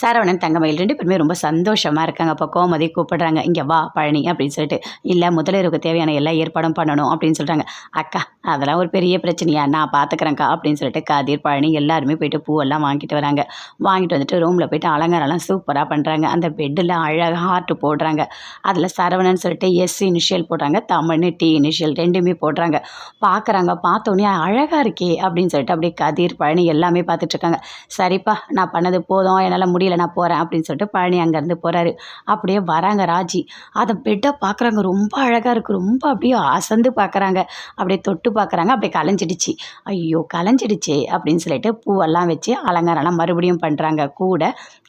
சரவணன் தங்கமயில் ரெண்டு பேருமே ரொம்ப சந்தோஷமாக இருக்காங்க. அப்போ கோமதி கூப்பிடுறாங்க இங்கே வா பழனி அப்படின்னு சொல்லிட்டு இல்லை முதலிரவுக்கு தேவையான எல்லா ஏற்பாடும் பண்ணணும் அப்படின்னு சொல்கிறாங்க அக்கா அதெல்லாம் ஒரு பெரிய பிரச்சனையா? நான் பார்த்துக்கிறேங்க்கா அப்படின்னு சொல்லிட்டு கதிர் பழனி எல்லாருமே போயிட்டு பூவெல்லாம் வாங்கிட்டு வராங்க. வாங்கிட்டு வந்துட்டு ரூமில் போயிட்டு அலங்காரம்லாம் சூப்பராக பண்ணுறாங்க அந்த பெட்டில் அழகாக ஹார்ட் போடுறாங்க. அதில் சரவணன் சொல்லிட்டு எஸ் இனிஷியல் போடுறாங்க. தமிழ்னு டி இனிஷியல் ரெண்டுமே போடுறாங்க. பார்க்குறாங்க பார்த்தோன்னே அழகாக இருக்கே அப்படின்னு சொல்லிட்டு அப்படியே கதிர் பழனி எல்லாமே பார்த்துட்ருக்காங்க சரிப்பா நான் பண்ணது போதும். என்னால் முடியல நான் போகிறேன் அப்படின்னு சொல்லிட்டு பழனி அங்கேருந்து போகிறாரு அப்படியே வராங்க ராஜி. அதை பெட்டை பார்க்குறாங்க ரொம்ப அழகாக இருக்குது ரொம்ப அப்படியே அசந்து பார்க்குறாங்க அப்படியே தொட்டு பார்க்குறாங்க அப்படியே கலைஞ்சிடுச்சு. ஐயோ கலைஞ்சிடுச்சே அப்படின்னு சொல்லிட்டு பூவெல்லாம் வச்சு அலங்காரம்லாம் மறுபடியும் பண்ணுறாங்க கூட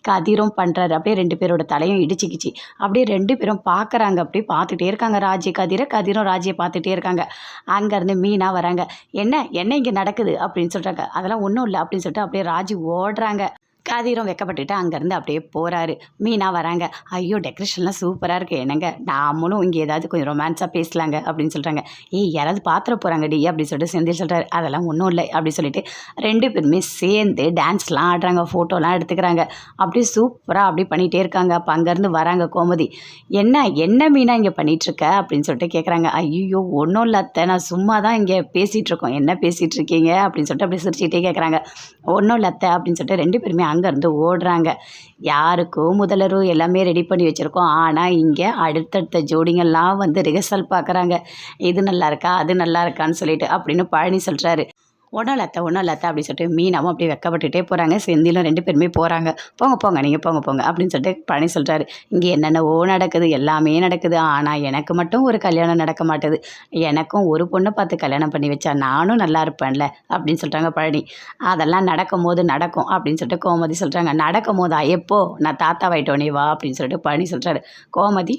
கதிரும் பண்ணுறாரு அப்படியே ரெண்டு பேரோட தலையும் இடிச்சிக்கிச்சு. அப்படியே ரெண்டு பேரும் பார்க்குறாங்க அப்படியே பார்த்துட்டே இருக்காங்க ராஜி. கதிரை கதிரும் ராஜியை பார்த்துட்டே இருக்காங்க. அங்கேருந்து மீனாக வராங்க. என்ன? என்ன இங்கே நடக்குது? அப்படின்னு சொல்கிறாங்க அதெல்லாம் ஒன்றும் இல்லை. அப்படின்னு சொல்லிட்டு அப்படியே ராஜி ஓடுறாங்க. கதிரும் வெக்கப்பட்டுட்டு அங்கேருந்து அப்படியே போகிறாரு மீனா வராங்க. ஐயோ டெக்கரேஷன்லாம் சூப்பராக இருக்குது என்னங்க? நாமளும் இங்கே ஏதாவது கொஞ்சம் ரொமான்ஸாக பேசலாங்க அப்படின்னு சொல்கிறாங்க ஏய் யாராவது பாத்திர போகிறாங்க டி அப்படின்னு சொல்லிட்டு செந்தில் சொல்கிறாரு அதெல்லாம் ஒன்றும் இல்லை அப்படி சொல்லிட்டு ரெண்டு பேருமே சேர்ந்து டான்ஸ்லாம் ஆடுறாங்க. ஃபோட்டோலாம் எடுத்துக்கிறாங்க. அப்படியே சூப்பராக அப்படி பண்ணிகிட்டே இருக்காங்க. அப்போ அங்கேருந்து வராங்க கோமதி. என்ன என்ன மீனா இங்கே பண்ணிகிட்ருக்க அப்படின்னு சொல்லிட்டு கேட்குறாங்க ஐயோ ஒன்றும் இல்லாத அத்தை. நான் சும்மா தான் இங்கே பேசிகிட்ருக்கோம் என்ன பேசிகிட்டு இருக்கீங்க அப்படின்னு சொல்லிட்டு அப்படியே சிரிச்சுக்கிட்டே கேட்குறாங்க ஒன்றும் இல்லாத அப்படின்னு சொல்லிட்டு ரெண்டு பேருமே அங்கே அங்கேருந்து ஓடுறாங்க. யாருக்கும் முதலரும் எல்லாமே ரெடி பண்ணி வச்சுருக்கோம். ஆனால் இங்கே அடுத்தடுத்த ஜோடிங்கள்லாம் வந்து ரிஹர்சல் பார்க்குறாங்க. இது நல்லா இருக்கா? அது நல்லா இருக்கான்னு சொல்லிட்டு அப்படின்னு பழனி சொல்கிறாரு ஒன்றும் லத்த ஒன்றும் லத்த அப்படின்னு சொல்லிட்டு மீனாவும் அப்படியே வெக்கப்பட்டுட்டே போகிறாங்க செந்திலும் ரெண்டு பேருமே போகிறாங்க போங்க போங்க நீங்கள் போங்க போங்க அப்படின்னு சொல்லிட்டு பழனி சொல்கிறாரு இங்கே என்னென்னவோ நடக்குது எல்லாமே நடக்குது. ஆனால் எனக்கு மட்டும் ஒரு கல்யாணம் நடக்க மாட்டுது. எனக்கும் ஒரு பொண்ணை பார்த்து கல்யாணம் பண்ணி வச்சா நானும் நல்லா இருப்பேன்ல அப்படின்னு சொல்கிறாங்க பழனி. அதெல்லாம் நடக்கும் போது நடக்கும் அப்படின்னு சொல்லிட்டு கோமதி சொல்கிறாங்க நடக்கும் போதா எப்போ? நான் தாத்தாவாயிட்டோனே வா அப்படின்னு சொல்லிட்டு பழனி சொல்கிறாரு கோமதி